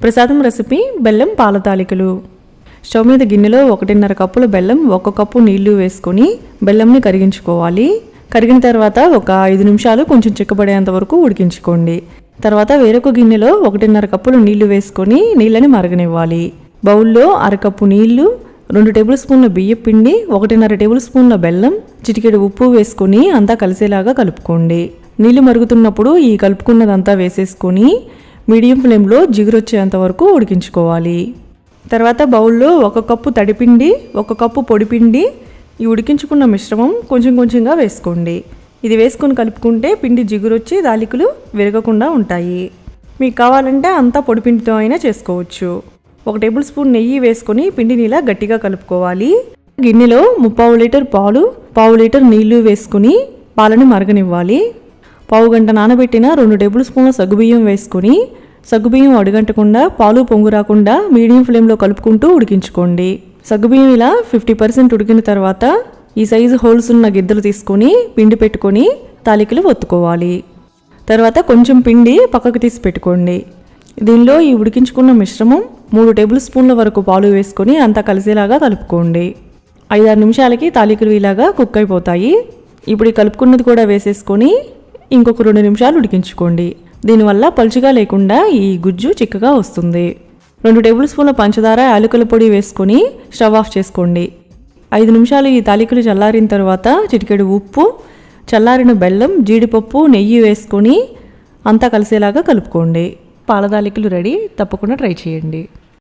ప్రసాదం రెసిపీ బెల్లం పాల తాలికలు స్టవ్ మీద గిన్నెలో ఒకటిన్నర కప్పుల బెల్లం ఒక కప్పు నీళ్ళు వేసుకొని బెల్లంని కరిగించుకోవాలి. కరిగిన తర్వాత ఒక ఐదు నిమిషాలు కొంచెం చిక్కబడేంత వరకు ఉడికించుకోండి. తర్వాత వేరొక గిన్నెలో ఒకటిన్నర కప్పులు నీళ్ళు వేసుకొని నీళ్ళని మరగనివ్వాలి. బౌల్లో అరకప్పు నీళ్ళు రెండు టేబుల్ స్పూన్ల బియ్యం పిండి ఒకటిన్నర టేబుల్ స్పూన్ల బెల్లం చిటికెడు ఉప్పు వేసుకొని అంతా కలిసేలాగా కలుపుకోండి. నీళ్ళు మరుగుతున్నప్పుడు ఈ కలుపుకున్నదంతా వేసేసుకొని మీడియం ఫ్లేమ్లో జిగురొచ్చేంత వరకు ఉడికించుకోవాలి. తర్వాత బౌల్లో ఒక కప్పు తడిపిండి ఒక కప్పు పొడిపిండి ఈ ఉడికించుకున్న మిశ్రమం కొంచెం కొంచెంగా వేసుకోండి. ఇది వేసుకొని కలుపుకుంటే పిండి జిగురొచ్చి దాలికలు విరగకుండా ఉంటాయి. మీకు కావాలంటే అంతా పొడిపిండితో అయినా చేసుకోవచ్చు. ఒక టేబుల్ స్పూన్ నెయ్యి వేసుకొని పిండిని ఇలా గట్టిగా కలుపుకోవాలి. గిన్నెలో ముప్పావు లీటర్ పాలు పావు లీటర్ నీళ్ళు వేసుకుని పాలను మరగనివ్వాలి. పావు గంట నానబెట్టిన రెండు టేబుల్ స్పూన్ల సగ్గుబియ్యం వేసుకొని సగ్గుబియ్యం అడుగంటకుండా పాలు పొంగు రాకుండా మీడియం ఫ్లేమ్లో కలుపుకుంటూ ఉడికించుకోండి. సగ్గుబియ్యం ఇలా ఫిఫ్టీ పర్సెంట్ ఉడికిన తర్వాత ఈ సైజు హోల్స్ ఉన్న గిద్దలు తీసుకొని పిండి పెట్టుకొని తాలికలు ఒత్తుకోవాలి. తర్వాత కొంచెం పిండి పక్కకు తీసి పెట్టుకోండి. దీనిలో ఈ ఉడికించుకున్న మిశ్రమం మూడు టేబుల్ స్పూన్ల వరకు పాలు వేసుకొని అంతా కలిసేలాగా కలుపుకోండి. ఐదారు నిమిషాలకి తాలికలు ఇలాగా కుక్ అయిపోతాయి. ఇప్పుడు ఈ కలుపుకున్నది కూడా వేసేసుకొని ఇంకొక రెండు నిమిషాలు ఉడికించుకోండి. దీనివల్ల పలుచగా లేకుండా ఈ గుజ్జు చిక్కగా వస్తుంది. రెండు టేబుల్ స్పూన్ల పంచదార యాలకుల పొడి వేసుకొని స్టవ్ ఆఫ్ చేసుకోండి. ఐదు నిమిషాలు ఈ తాలికలు చల్లారిన తర్వాత చిటికెడు ఉప్పు చల్లారిన బెల్లం జీడిపప్పు నెయ్యి వేసుకొని అంతా కలిసేలాగా కలుపుకోండి. పాల తాలికలు రెడీ తప్పకుండా ట్రై చేయండి.